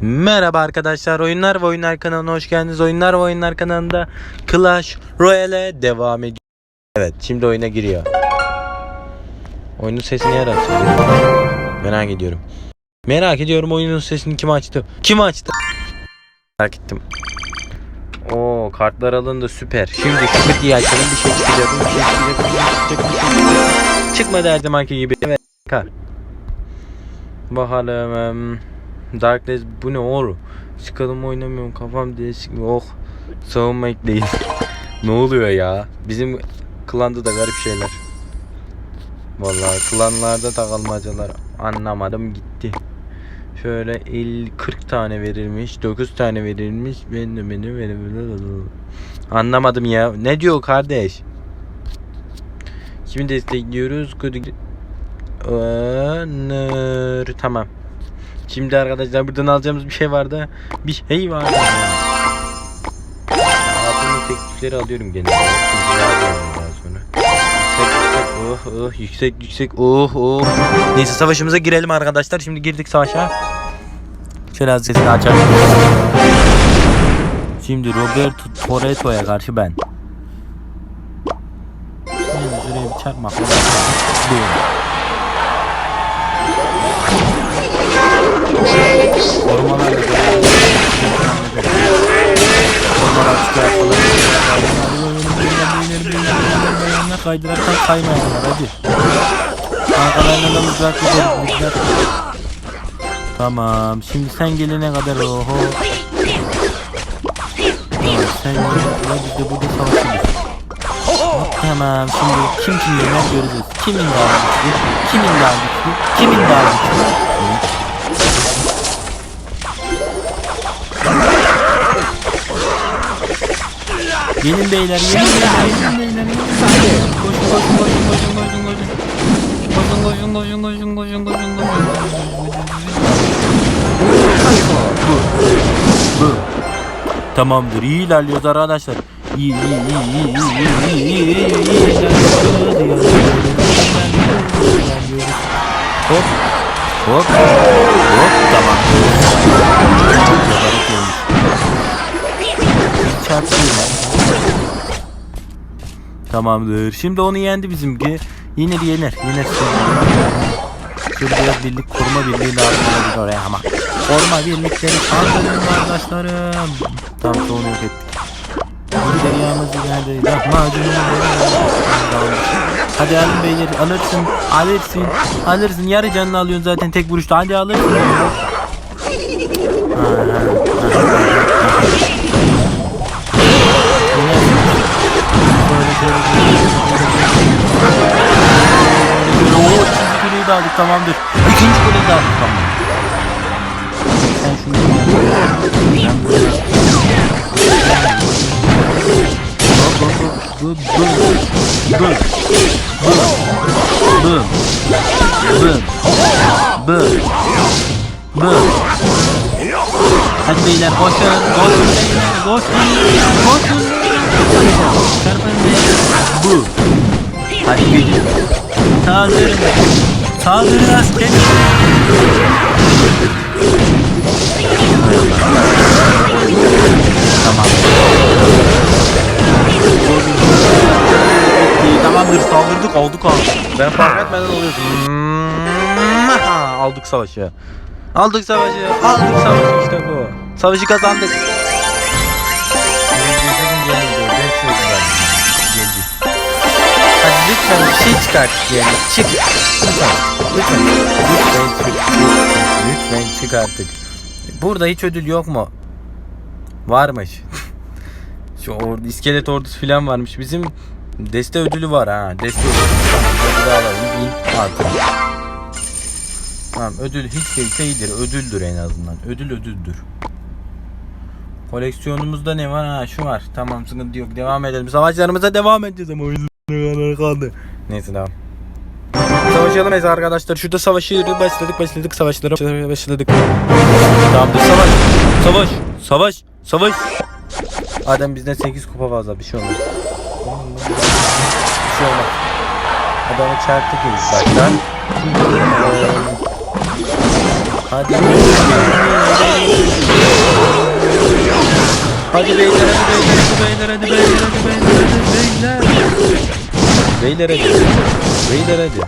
Merhaba arkadaşlar oyunlar ve oyunlar kanalına hoş geldiniz. Oyunlar ve oyunlar kanalında Clash Royale devam ediyor. Evet şimdi oyuna giriyor. Oyunun sesini yer. Merak ediyorum. Merak ediyorum oyunun sesini kim açtı? Kim açtı? Merak ettim. Oo kartlar alındı süper. Şimdi şu kutuyu açalım bir şey çıkacak. Bir şey çıkacak. Bir şey çıkacak. Bir şey çıkacak. Çıkmadı her gibi. Evet. Kar. Bakalım. em, Darkness bu ne oğlum? Çıkalım oynamıyorum kafam değişik. Oh. Savunma ekleyin. ne oluyor ya? Bizim klanda da garip şeyler. Vallahi klanlarda takılmacalar anlamadım gitti. Şöyle 50 40 tane verilmiş, 9 tane verilmiş. Ben de beni verebilir. Anlamadım ya. Ne diyor kardeş? Kimi destekliyoruz? Onur. Tamam. Şimdi arkadaşlar buradan alacağımız bir şey vardı. Bir şey vardı. Altın teklifleri alıyorum gene. Oh oh yüksek yüksek oh oh. Neyse savaşımıza girelim arkadaşlar. Şimdi girdik savaşa. Şöyle az sesini açalım. Şimdi Roberto Toretto'ya karşı ben. Şimdi şuraya bir çarpmak. Kaydıraktan kaymayanlar hadi. Arkalarına da mızrak gideriz mızrak. Tamam şimdi sen gelene kadar oho. Tamam sen gelene biz de burada savaşırız. Tamam şimdi kim kim yener göreceğiz. Kimin daha güçlü? Kimin daha güçlü? Kimin daha güçlü? Gelin beyler, gelin beyler, gelin beyler, gelin beyler. Koşun, koşun, koşun, koşun, koşun, koşun. Koşun, koşun, koşun, koşun, koşun, koşun, koşun. Bu. Bu. Tamamdır, iyi ilerliyoruz arkadaşlar. İyi, iyi, iyi, iyi, iyi, iyi, iyi, iyi, iyi, iyi ilerliyoruz. İlerliyoruz. Hop, hop, hop, tamam. Yaparak gelmiş. Çarpıyor. Tamamdır. Şimdi onu yendi bizimki. Yenir yener. Yener. Şöyle biraz birlik koruma birliği lazım olabilir oraya ama. Koruma birlikleri kaldırın arkadaşlarım. Tam onu yok ettik. Bir deryamız ileride. Lahmacunum. Hadi alın beyler alırsın. Alırsın. Alırsın. Yarı canını alıyorsun zaten tek vuruşta. Hadi alırsın. Ha. aldık tamamdır. İkinci golü de aldık tamam. Sen şunu Bum bum bum bum bum bum Hadi beyler koşun koşun beyler koşun koşun. Çarpın beyler bu. Hadi gücüm Saldırın Saldırın askeri. Tamam. Tamamdır saldırdık olduk aldık. Ben fark etmeden oluyorsun. Hmm, aldık savaşı. Aldık savaşı. Aldık savaşı işte bu. Savaşı kazandık. Lütfen bir şey çıkart yani. Çık. Lütfen. Lütfen. Lütfen çık. Lütfen çık artık. Burada hiç ödül yok mu? Varmış. Şu or iskelet ordusu falan varmış. Bizim deste ödülü var ha. Deste ödülü. Alalım. Bin artık. Tamam ödül hiç değilse iyidir. Ödüldür en azından. Ödül ödüldür. Koleksiyonumuzda ne var? Ha şu var. Tamam sıkıntı yok. Devam edelim. Savaşlarımıza devam edeceğiz ama. Neyse devam. Savaşalım ez arkadaşlar. Şurada savaşı başladık başladık savaşlara başladık. Tamamdır savaş. Savaş. Savaş. Savaş. Adam bizden 8 kupa fazla bir şey olmaz. Bir şey olmaz. Adamı çarptık ilk baştan. Eee, Hadi. Hadi beyler hadi beyler hadi beyler hadi beyler hadi beyler hadi beyler. Beyler hadi. Beyler hadi.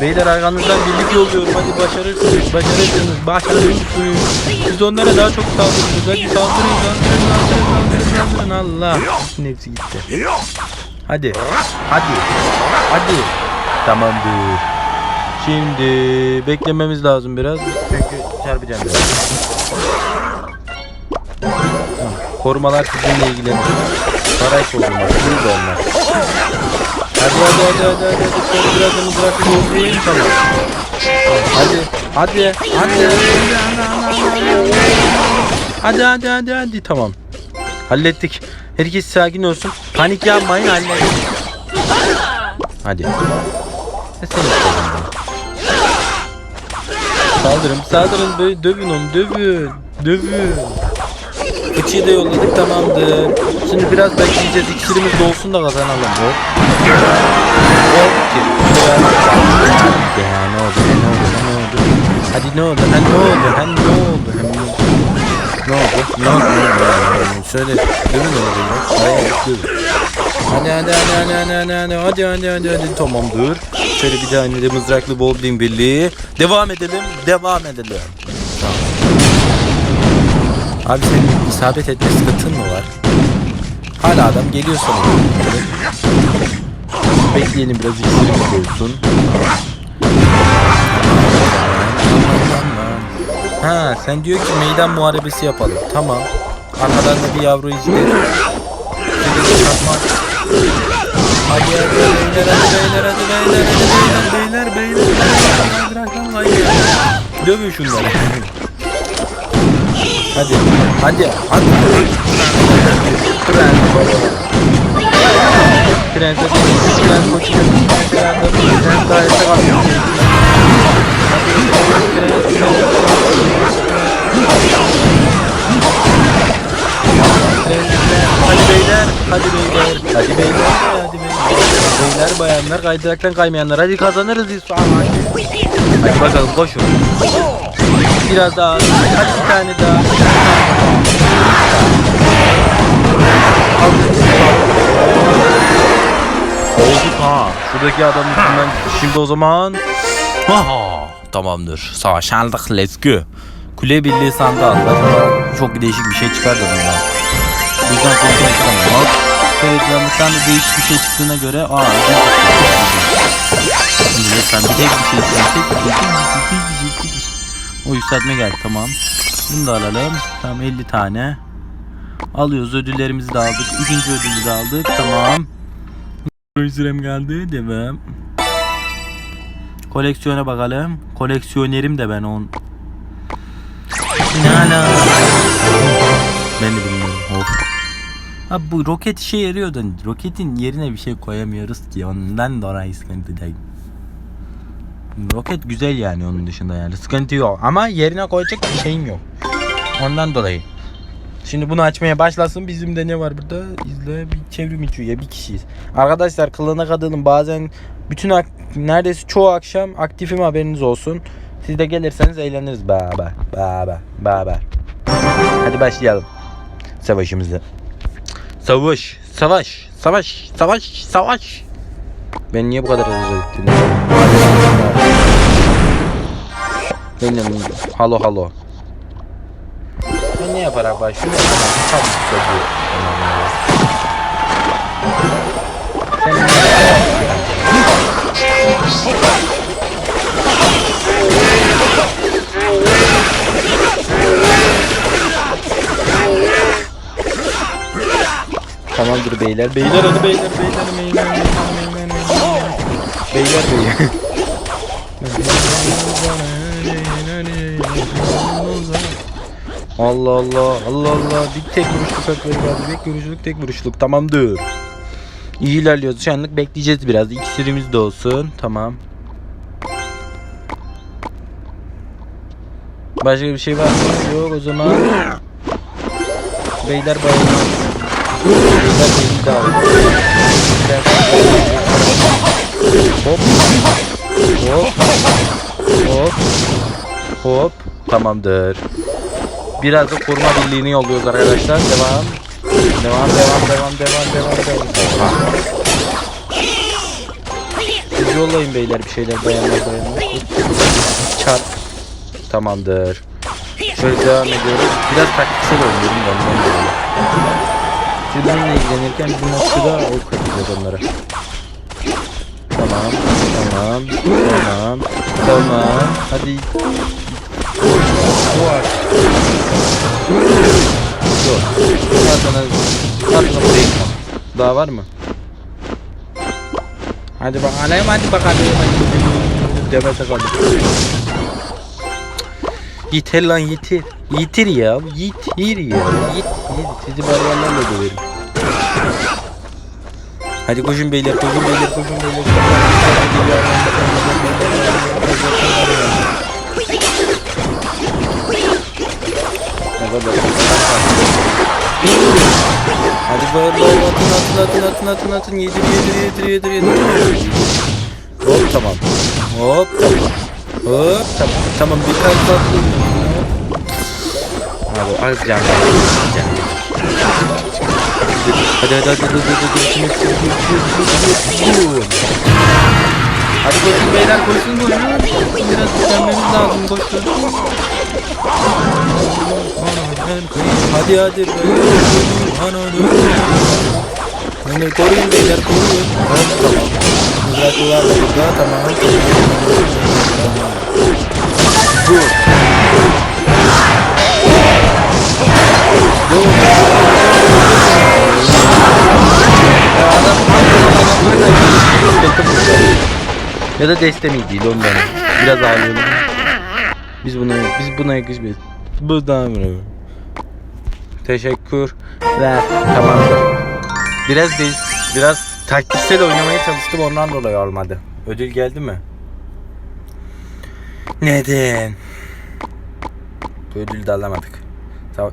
Beyler arkanızdan birlik yolluyorum. Hadi başarırsınız. Başarırsınız. Başarırsınız. Siz onlara daha çok saldırın. Hadi saldırın. Saldırın. Saldırın. Saldırın. Saldırın. Allah. Bütün hepsi gitti. Hadi. Hadi. Hadi. Tamamdır. Şimdi beklememiz lazım biraz. Çünkü çarpacağım biraz. Korumalar sizinle ilgilenir. Saray korumalar. Burada onlar. Hadi hadi hadi hadi hadi. hadi. Şöyle biraz da mızraklı yollayayım tamam. Hadi. Hadi. Hadi. Hadi hadi hadi hadi tamam. Hallettik. Herkes sakin olsun. Panik yapmayın hallettik. Hadi. Ne sen? Saldırın, saldırın, böyle dövün onu, dövün, dövün. Fıçıyı da yolladık, tamamdır. Şimdi biraz bekleyeceğiz, iksirimiz dolsun da kazanalım. Hop. Hop. Ya ne oldu, ne oldu, ne oldu? Hadi ne oldu, ha ne oldu, ha ne oldu, ha ne oldu? Ne oldu? Ne oldu? Ne oldu? Söyle, dövün onu böyle. Dövün. Hadi hadi hadi hadi hadi hadi hadi hadi hadi hadi hadi tamamdır. Şöyle bir tane de mızraklı bowling birliği. Devam edelim, devam edelim. Tamam. Abi senin isabet etme sıkıntın mı var? Hala adam geliyor sana. Bekleyelim biraz iksirimiz olsun. Ha sen diyor ki meydan muharebesi yapalım. Tamam. Arkadan da bir yavru izle. Şöyle çakmak. Hadi hadi beyler hadi beyler hadi beyler hadi beyler beyler beyler beyler kayıyor. Dövün şunları. hadi hadi hadi. Prens Prenses Prens koşuyor. Prens dairesi kalıyor. Hadi beyler, hadi beyler, hadi beyler, hadi beyler. Beyler, bayanlar, kaydıraktan kaymayanlar. Hadi kazanırız biz. Hadi. hadi bakalım koşun. Biraz daha, hadi bir tane daha. Olduk ha. Şuradaki adamın üstünden şimdi o zaman. Aha, tamamdır. Savaş aldık. Let's go. Kule birliği aldık. Acaba çok değişik bir şey çıkar da bundan. Bu yüzden kontrol çıkamam. Bak. Kayıtlarımızdan da değişik bir şey çıktığına göre aa Şimdi lütfen bir tek bir şey şey. O yükseltme geldi tamam. Bunu da alalım. Tamam 50 tane. Alıyoruz ödüllerimizi de aldık. Üçüncü ödülü de aldık. Tamam. Sürem geldi. Devam. Koleksiyona bakalım. Koleksiyonerim de ben on. Ne ala? Ben de bilmiyorum. Of. Abi bu roket işe yarıyor da roketin yerine bir şey koyamıyoruz ki ondan dolayı sıkıntıdayım. Roket güzel yani onun dışında yani sıkıntı yok ama yerine koyacak bir şeyim yok. Ondan dolayı. Şimdi bunu açmaya başlasın bizim de ne var burada? İzle bir çevrim içi üye bir kişiyiz. Arkadaşlar kılına kadının bazen bütün neredeyse çoğu akşam aktifim haberiniz olsun. Siz de gelirseniz eğleniriz beraber. Beraber. Beraber. Hadi başlayalım. Savaşımızı. Savaş. Savaş. Savaş. Savaş. Savaş. Ben niye bu kadar hızlı ettim? Benim halo halo. Yaparak başlıyorum? Çabuk çocuğu. Sen ne Tamamdır beyler. Beyler hadi beyler beyler beyler beyler beyler beyler. Beyler Allah Allah Allah Allah. Bir tek vuruşluk hakları vardı tek vuruşluk tek vuruşluk. Tamamdır. İyi ilerliyoruz. Şu anlık bekleyeceğiz biraz. İksirimiz de olsun. Tamam. Başka bir şey var mı? Yok o zaman Beyler bayanlar Beyler Hop. Hop. Hop. Hop. Tamamdır. Biraz da koruma birliğini yolluyoruz arkadaşlar. Devam. Devam devam devam devam devam devam. Siz yollayın beyler bir şeyler dayanmaz dayanmaz. Çarp. Tamamdır. Şöyle devam ediyoruz. Biraz taktiksel oynuyorum ben. Siz benimle ilgilenirken bizim noktada ok atacağız onlara. Tamam. Tamam. Tamam. Tamam. Hadi. Bu var. Dur. Buraya gitme. Daha var mı? Hadi bakalım hadi bakalım. Demete kaldı. Yeter lan yeter. Yeter ya. Yeter ya. Yeter. Sizi bariyerlerle döverim. Hadi koşun beyler, koşun beyler, koşun beyler. Hadi böyle atın atın atın atın atın atın yedir yedir yedir yedir yedir. Hop tamam. Hop tamam. Hop tamam. Tamam bir kalp tatlı. Abi az can. Can. Hadi hadi hadi hadi hadi hadi hadi hadi Hadi 자리에 매달 걸쓴 거예요? 이들은 맨날 걸쓴 하나는 그냥 바디아들 하나는 오늘 꼬리인데 내 꼬리에 걸었어 누가 좋아하고 누가 담아한 거 Thank you. Ya da deste mi değil ondan. Biraz ağlıyorum. Biz buna biz buna yakışmıyoruz. Bu da mı? Teşekkür. Ver. Tamamdır. Biraz değil, biraz taktiksel oynamaya çalıştım ondan dolayı olmadı. Ödül geldi mi? Neden? Bu ödülü de alamadık.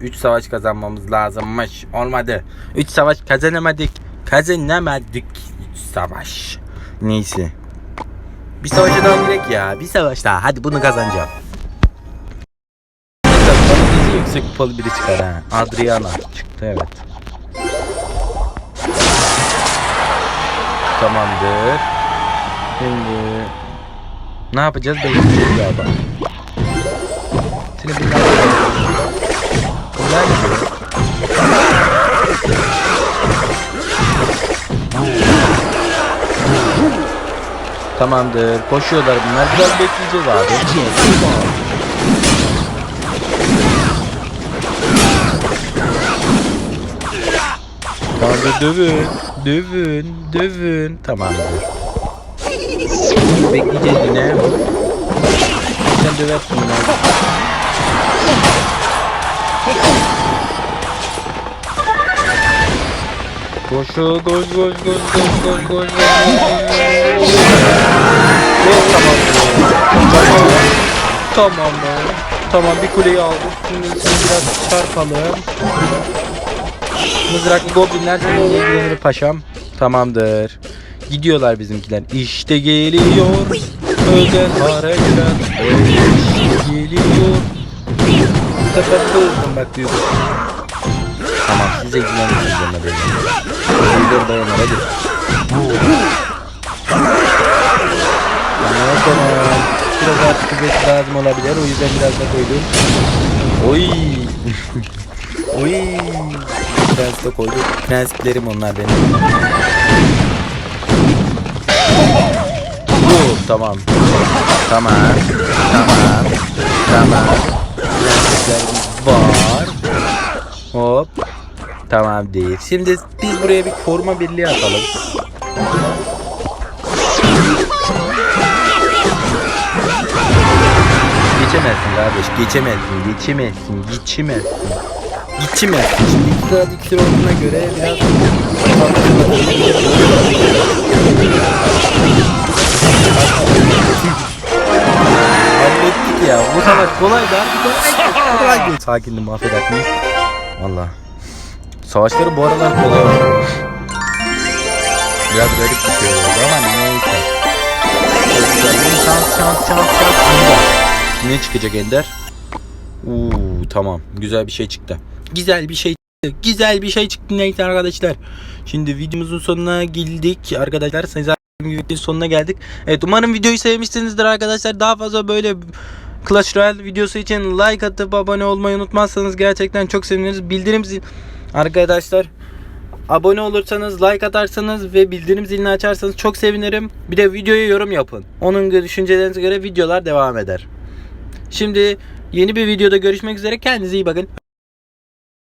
3 savaş kazanmamız lazımmış. Olmadı. 3 savaş kazanamadık. Kazanamadık. 3 savaş. Neyse. Bir savaşa daha girek ya. Bir savaş daha. Hadi bunu kazanacağım. Bana yüksek kupalı biri çıkar ha. Adriana çıktı evet. Tamamdır. Şimdi ne yapacağız? Bekleyeceğiz galiba. Seni bunlar Bunlar ne Tamamdır. Koşuyorlar bunlar. Biraz bekleyeceğiz abi. Tamamdır dövün. Dövün. Dövün. Tamamdır. Bekleyeceğiz yine. Sen döversin yine. Koş koş koş koş koş koş koş koş Tamam. Tamam. Tamam bir kuleyi aldık. Şimdi biraz çarpalım. Mızraklı goblinler ilgilenir paşam. Tamamdır. Gidiyorlar bizimkiler. İşte geliyor. Özel harekat. İşte geliyor. Bu sefer hızlı bak diyorsun. Tamam size ilgilenirsiniz Dur dayanır hadi. Tamam tamam. Biraz artık kuvvet lazım olabilir. O yüzden biraz da koydum. Oy. Oy. Prens de koydum. Prensiplerim onlar benim. Bu tamam. Tamam. Tamam. Tamam. Prensiplerimiz var. Hop. Tamam değil. Şimdi biz buraya bir koruma birliği atalım. Geçemezsin kardeş. Geçemezsin. Geçemezsin. Geçemezsin. Geçemezsin. Şimdi saat iksir olduğuna göre biraz Hallettik ya. Bu savaş kolay da. Sakindim affedersiniz. Valla. Savaşları bu aralar kolay oldu. Biraz garip bir şey oldu ama neyse. Şans şans şans şans. Ne çıkacak Ender? Uuu tamam. Güzel bir şey çıktı. Güzel bir şey çıktı. Güzel bir şey çıktı neyse arkadaşlar. Şimdi videomuzun sonuna geldik arkadaşlar. Sayın videonun sonuna geldik. Evet umarım videoyu sevmişsinizdir arkadaşlar. Daha fazla böyle Clash Royale videosu için like atıp abone olmayı unutmazsanız gerçekten çok seviniriz. Bildirim zil arkadaşlar abone olursanız, like atarsanız ve bildirim zilini açarsanız çok sevinirim. Bir de videoya yorum yapın. Onun düşüncelerinize göre videolar devam eder. Şimdi yeni bir videoda görüşmek üzere. Kendinize iyi bakın.